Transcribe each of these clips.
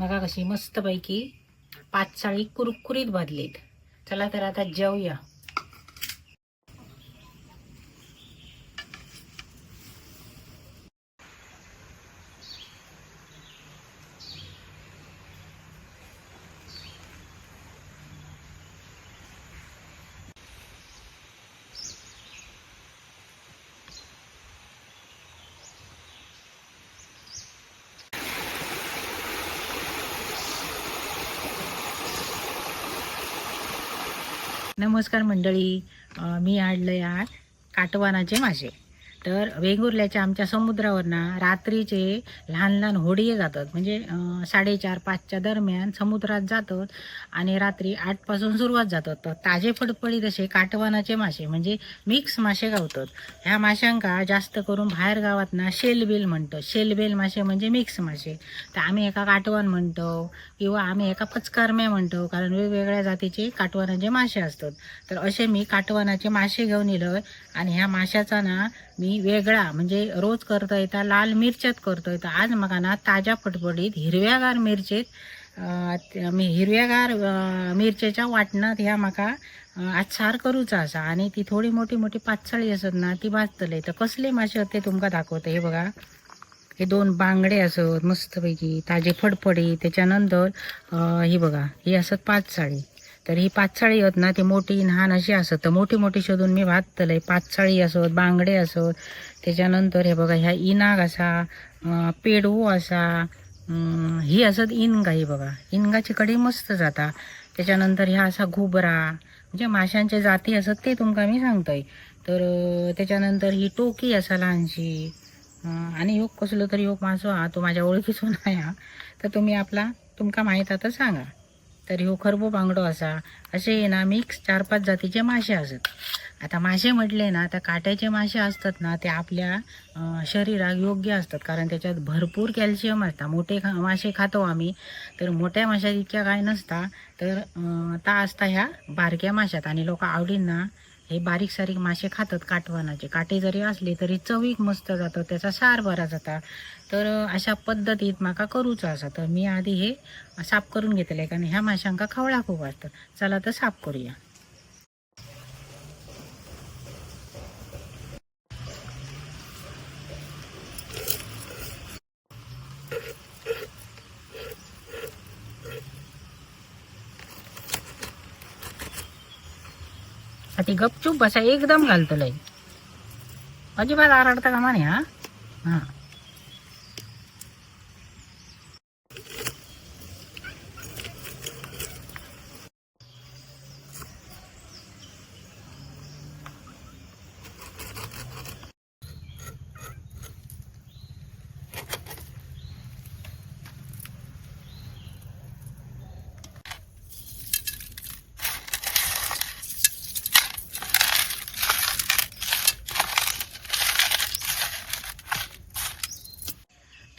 बघा कशी मस्तपैकी पाच चाळी कुरकुरीत भाजलीत चला तर आता जेवूया नमस्कार मंडळी. मी आणलं आज काटवानाचे माझे. तर वेंगुर्ल्याच्या आमच्या समुद्रावर ना रात्रीचे लहान लहान होडीये जातात. म्हणजे साडेचार पाचच्या दरम्यान समुद्रात जातात आणि रात्री आठपासून सुरुवात जातात. तर ताजे फडफडीत असे काटवानाचे मासे म्हणजे मिक्स मासे गावतात. ह्या माशांका जास्त करून बाहेर गावात ना शेलबेल म्हणतो. शेलबेल मासे म्हणजे मिक्स मासे. तर आम्ही एका काटवान म्हणतो किंवा आम्ही एका पचकारम्या म्हणतो कारण वेगवेगळ्या जातीचे काटवानाचे मासे असतात. तर असे मी काटवानाचे मासे घेऊन येलो आणि ह्या माशाचा ना मी वेगळा म्हणजे रोज करता येता लाल मिरच्यात करतो येतं. आज मग ना ताज्या फटफटीत हिरव्यागार मिरचेत मी हिरव्यागार मिरचेच्या वाटणात ह्या म्हाका आज सार करूचा असा. आणि ती थोडी मोठी मोठी पातसाळी असत ना ती भाजतले. तर कसले मासे ते तुमका दाखवते हे बघा. हे दोन बांगडे असत मस्तपैकी ताजे फडफडी त्याच्यानंतर ही बघा ही असत पाच साळी तर ही पाचसाळी होत ना ती मोठी लहान अशी असत. तर मोठी मोठी शोधून मी भातलंय पाचसाळी असत बांगडे असत. त्याच्यानंतर हे बघा ह्या इनाग असा अं, पेडवो असा ही असत इनगा ही बघा. इनगाची कडी मस्त जाता. त्याच्यानंतर ह्या असा घुबरा म्हणजे माशांचे जाती असत ते तुमका मी सांगतोय. तर त्याच्यानंतर ही टोकी असा लहानशी आणि योग कसलो तरी योग मासो हा तो माझ्या ओळखीचो नाही हा. तर तुम्ही आपला तुमका माहीत आता सांगा. तर ह्यो खरबो बांगडो असा. असे ना मिक्स चार पाच जातीचे मासे असत. आता मासे म्हटले ना तर काट्याचे मासे असतात ना ते आपल्या शरीराक योग्य असतात. कारण त्याच्यात भरपूर कॅल्शियम असतात मोठे खा मासे खातो आम्ही. तर मोठ्या माशात इतक्या काय नसता. तर ता असता ह्या बारक्या माशात आणि लोक आवडीन ना हे बारीक सारीक मासे खातात काटवानाचे. काटे जरी असले तरी चवीक मस्त जातं त्याचा सार बरा जाता. तर अशा पद्धतीत माका करूचं असा. तर मी आधी हे साफ करून घेतले कारण ह्या माशांका खवळा खूप असतात चला तर साफ करूया. ती गपचूप बसा एकदम घालतलंय अजिबात आरडता कामा नाही हा. हा.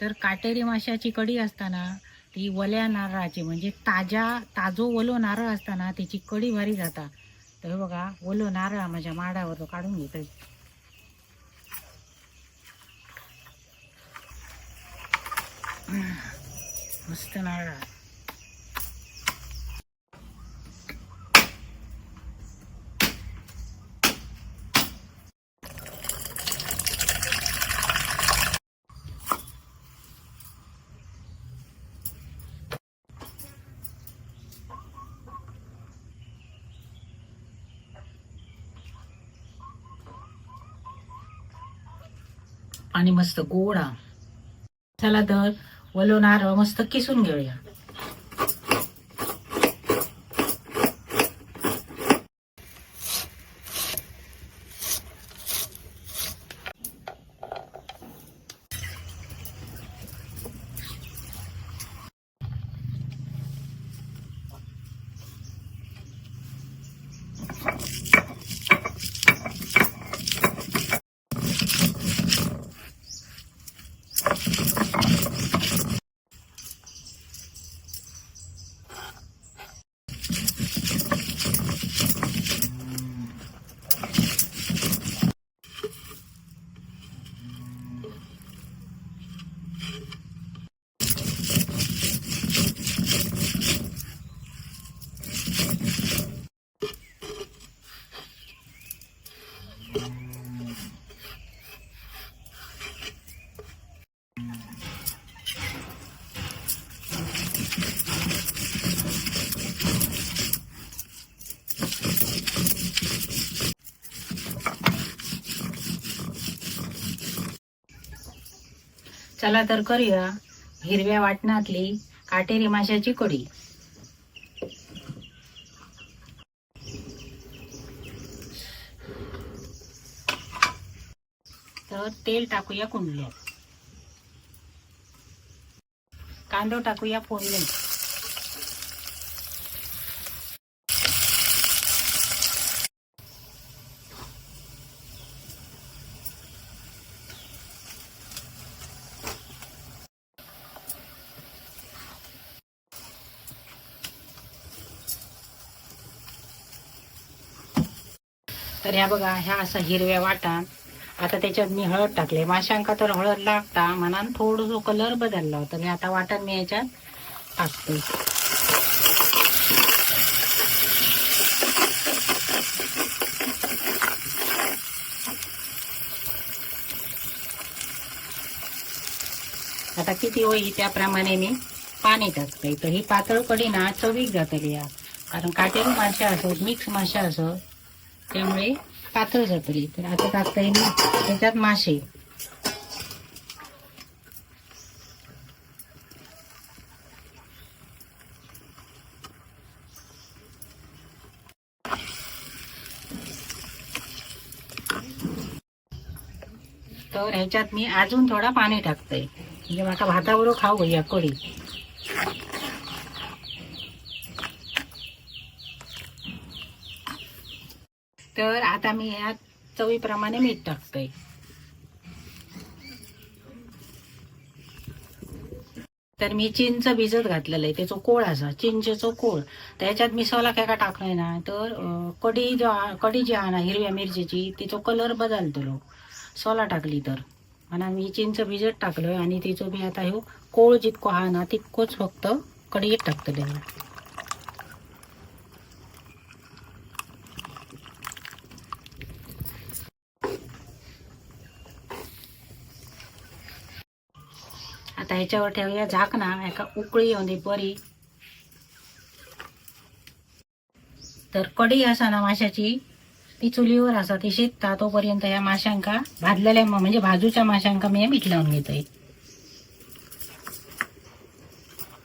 तर काटेरी माशाची कडी असताना ती वल्या नारळाची म्हणजे ताज्या ताजो ओलो नारळ असताना त्याची कडी भारी जाता. तर हे बघा ओलो नारळ माझ्या माडावर तो काढून घेतोय. मस्त नारळ. आणि मस्त गोडा. चला तर वलो नारळ मस्त किसून घेऊया. चला तर करूया हिरव्या वाटणातली काटेरी माशाची कडी. तर तेल टाकूया कुंडल्यात कांदो टाकूया फोडणी तर ह्या बघा ह्या असा हिरव्या वाटाण आता त्याच्यात मी हळद टाकले. माशांका तर हळद लागता. मनान थोडंसं कलर बदलला होता. मी आता वाटण मी याच्यात टाकते. आता किती होई त्याप्रमाणे मी पाणी टाकते. तर ही पातळ कडी ना चवीक जातली या. कारण काटेरी मासे असत मिक्स मासे असत त्यामुळे पातळ जातली तर आता टाकता येईल त्याच्यात मासे तर ह्याच्यात मी अजून थोडा पाणी टाकते म्हणजे माका भाताबरोबर खाऊ या कोळी तर आता मी यात चवीप्रमाणे मीठ टाकते. तर मी चिंच भिजत घातलेलं आहे त्याचा कोळ असा चिंचेचो कोळ. त्याच्यात मी सोला काय का टाकलाय ना तर कडी कढी जो कडी कढी जी आहे ना हिरव्या मिरचीची तिचो कलर बदलतलो सोला टाकली तर. आणि मी चिंच भिजत टाकलोय आणि तिचो मी आता ह्यो कोळ जितको हा ना तितकोच फक्त कडीत टाकतले आता ह्याच्यावर ठेवूया. झाकणा एका उकळी येऊन दे बरी तर कडी असा ना माशाची. ती चुलीवर असा ती शिजता तोपर्यंत या माशांका भाजलेल्या म्हणजे भाजूच्या माशांका मी मीठ लावून घेतोय.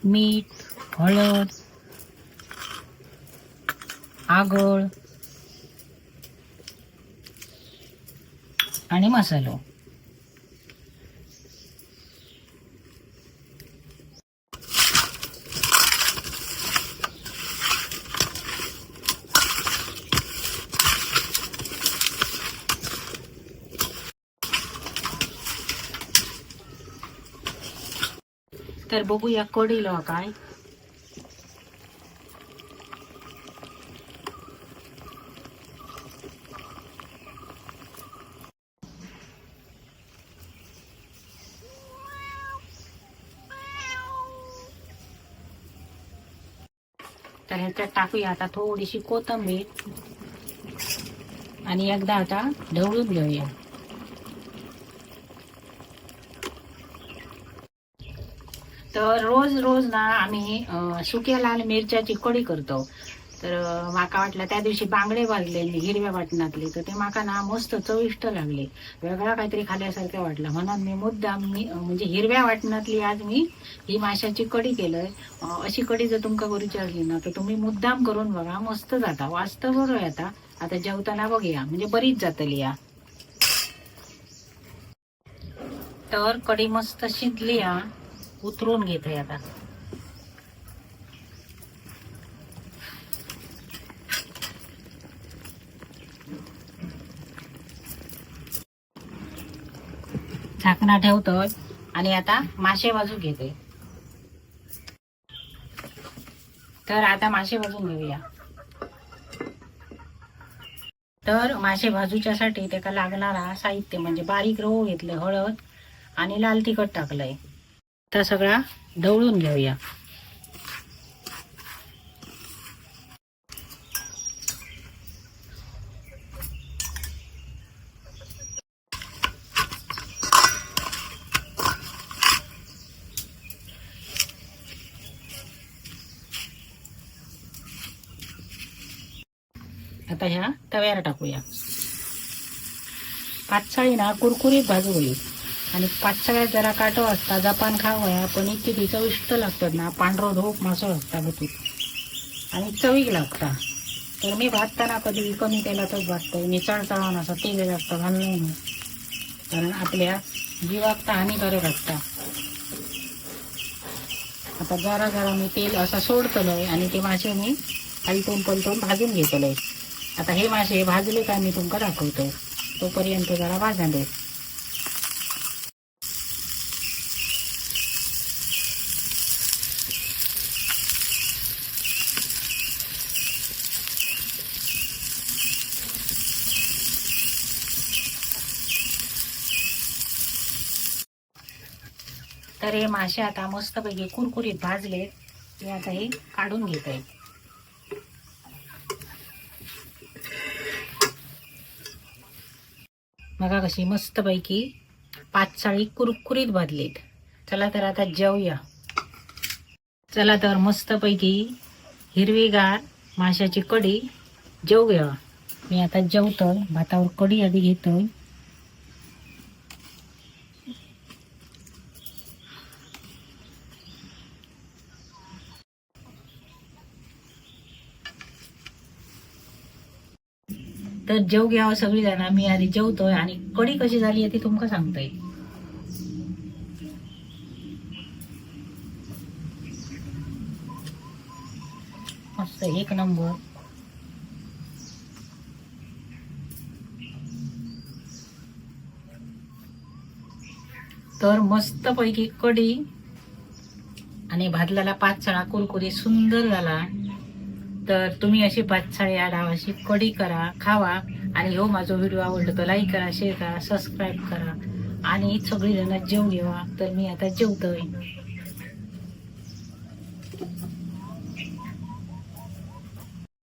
मीठ हळद आगळ आणि मसालो. तर बघूया कढीलो काय. तर ह्याच्यात टाकूया आता थोडीशी कोथिंबीर. आणि एकदा आता ढवळून घेऊया. तर रोज रोज ना आम्ही सुक्या लाल मिरच्याची कढी करतो. तर माका वाटलं त्या दिवशी बांगडे भाजले हिरव्या वाटणातले. तर ते माका ना मस्त चविष्ट लागले. वेगळा काहीतरी खाल्यासारखं वाटलं. म्हणून मी मुद्दाम मी म्हणजे हिरव्या वाटणातली आज मी ही माशाची कढी केलंय. अशी कढी जर तुमका करूची असली ना तर तुम्ही मुद्दाम करून बघा. मस्त जाता. वास्तव बरं आता आता जेवताना बघूया. म्हणजे बरीच जातली या. तर कढी मस्त शिजली हा उतरून घेते आता. झाकणा ठेवतोय आणि आता मासे बाजू घेते. तर आता मासे भाजून घेऊया. तर मासे भाजूच्यासाठी त्याला लागणारा साहित्य म्हणजे बारीक रवू घेतलं हळद आणि लाल तिखट टाकलंय. आता सगळा ढवळून घेऊया. आता ह्या तव्यावर टाकूया. पाचसाळी ना कुरकुरीत भाजू होईल आणि पाच सगळ्यात जरा काटो असता जपान खावया पण इतकी ती चविष्ट लागतात ना. पांढरो धोप मासो असता बतूत आणि चवीक लागता. तर मी भाजताना कधी कमी तेलातच भाजतो मी चळचळण असं तेल जास्त घालणार नाही कारण आपल्या जीवाक तर हानिकारक असता. आता जरा जरा मी तेल असं सोडतलोय आणि ते मासे मी हलटून पलटून भाजून घेतलोय. आता हे मासे भाजले का मी तुमका दाखवतो. तोपर्यंत जरा भाजा तर हे मासे आता मस्तपैकी कुरकुरीत भाजले. ते आता हे काढून घेत. आहे बघा कशी मस्तपैकी पाच साळी कुरकुरीत भाजलीत. चला तर आता जेवूया. चला तर मस्तपैकी हिरवीगार माशाची कढी. जेवूया. मी आता जेवतो भातावर कढी आधी घेतोय. तर जेव घ्यावं सगळी जण मी आधी जेवतोय. आणि कढी कशी झाली आहे ती तुमका सांगतोय मस्त एक नंबर. तर मस्त पैकी कढी आणि भाजलेला पाच सळा कुरकुरी सुंदर झाला. तर तुम्ही अशी पाचसाळी या अशी कढी करा खावा. आणि हो माझा व्हिडिओ आवडला तर लाईक करा शेअर करा सबस्क्राईब करा. आणि सगळी जण जेव घेवा तर मी आता जेवतोय.